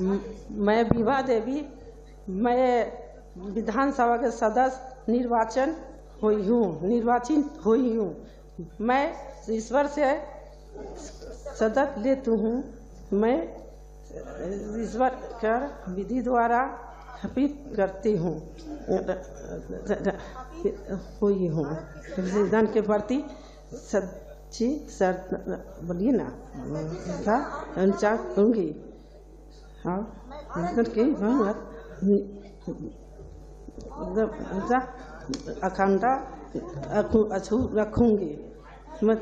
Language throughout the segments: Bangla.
म- विभा देवी, मैं विधानसभा के सदस्य, निर्वाचन हुई हूँ, निर्वाचित हुई हूँ। मैं ईश्वर से सदत लेती हूँ। मैं ईश्वर कर विधि द्वारा हफित करती हूँ। हुई हूँ। संविधान के प्रति सच्ची सर बोलिए ना अनुचार करूँगी हाँ संविधान की बहुमत अखंडा अछूत रखूँगी मैं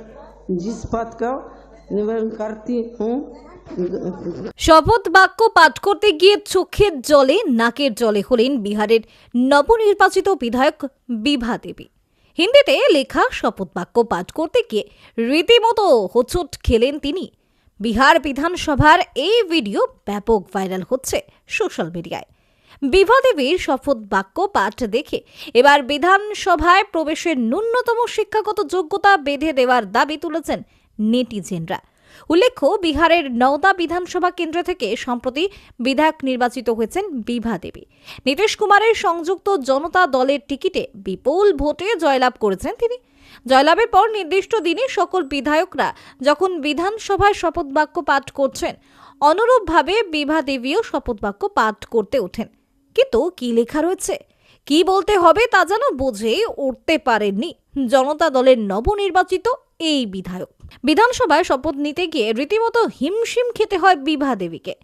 जिस पद को निवेदन करती हूँ শপথ বাক্য পাঠ করতে গিয়ে চোখের জলে নাকের জলে হলেন বিহারের নবনির্বাচিত বিধায়ক বিভা দেবী হিন্দিতে লেখা শপথ বাক্য পাঠ করতে গিয়ে রীতিমতো হোঁচট খেলেন তিনি বিহার বিধানসভার এই ভিডিও ব্যাপক ভাইরাল হচ্ছে সোশ্যাল মিডিয়ায়। বিভা দেবীর শপথ বাক্য পাঠ দেখে এবার বিধানসভায় প্রবেশের ন্যূনতম শিক্ষাগত যোগ্যতা বেঁধে দেওয়ার দাবি তুলেছেন নেটিজেনরা। উল্লেখ্য, বিহারের নওদা বিধানসভা কেন্দ্র থেকে সম্প্রতি বিধায়ক নির্বাচিত হয়েছেন বিভা দেবী। নীতিশ কুমারের সংযুক্ত জনতা দলের টিকিটে বিপুল ভোটে জয়লাভ করেছেন তিনি। জয়লাভের পর নির্দিষ্ট দিনে সকল বিধায়করা যখন বিধানসভায় শপথ বাক্য পাঠ করছেন, অনুরূপভাবে বিভা দেবীও শপথ বাক্য পাঠ করতে ওঠেন। কিন্তু কি লেখা রয়েছে? কি বলতে হবে তা যেন বুঝে উঠতে পারেননি জনতা দলের নবনির্বাচিত এই বিধায়ক। বিধানসভায় শপথ নিতে গিয়ে রীতিমতো হিমশিম খেতে হয় বিভা দেবীকে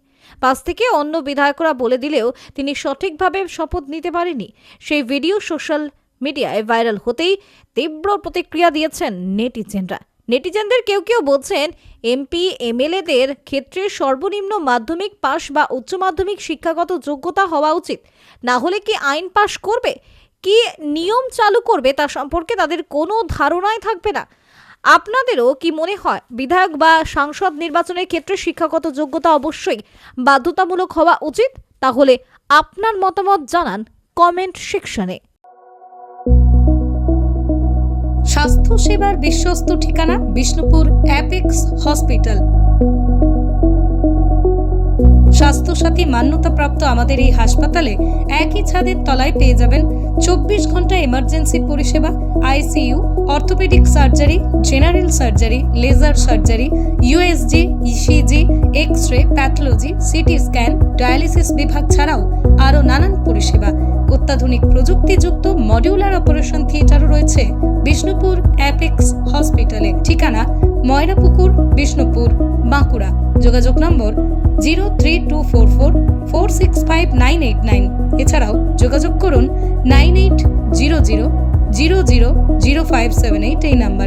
পাশ থেকে অন্য বিধায়করা বলে দিলেও তিনি সঠিকভাবে শপথ নিতে পারেনি সেই ভিডিও সোশ্যাল মিডিয়ায় ভাইরাল হতেই তীব্র প্রতিক্রিয়া দিয়েছেন নেটিজেনরা। নেটিজেনদের কেউ কেউ বলছেন, এমপি, এমএলএদের ক্ষেত্রে সর্বনিম্ন মাধ্যমিক পাশ বা উচ্চ মাধ্যমিক শিক্ষাগত যোগ্যতা হওয়া উচিত। না হলে কি আইন পাশ করবে? কি নিয়ম চালু করবে তা সম্পর্কে তাদের কোনো ধারণাই থাকবে না। আপনাদেরও কি মনে হয়, বিধায়ক বা সাংসদ নির্বাচনের ক্ষেত্রে শিক্ষাগত যোগ্যতা অবশ্যই বাধ্যতামূলক হওয়া উচিত? তাহলে আপনার মতামত জানান কমেন্ট সেকশনে। স্বাস্থ্যসেবার বিশ্বস্ত ঠিকানা বিষ্ণুপুর অ্যাপেক্স হসপিটাল। স্বাস্থ্যসাথী মান্যতাপ্রাপ্ত আমাদের এই হাসপাতালে একই ছাদের তলায় পেয়ে যাবেন চব্বিশ ঘণ্টা এমার্জেন্সি পরিষেবা ICU orthopaedic surgery general surgery laser surgery USG X ray pathology CT scan dialysis বিভাগ ছাড়াও আরও নানান পরিষেবা। অত্যাধুনিক প্রযুক্তিযুক্ত মডিউলার অপারেশন থিয়েটারও রয়েছে বিষ্ণুপুর অ্যাপেক্স হসপিটালে ঠিকানা ময়রাপুকুর, বিষ্ণুপুর, বাঁকুড়া। যোগাযোগ নম্বর zero three two four four four six five nine eight nine. এছাড়াও যোগাযোগ করুন nine eight zero zero zero zero zero five seven eight এই নাম্বারে।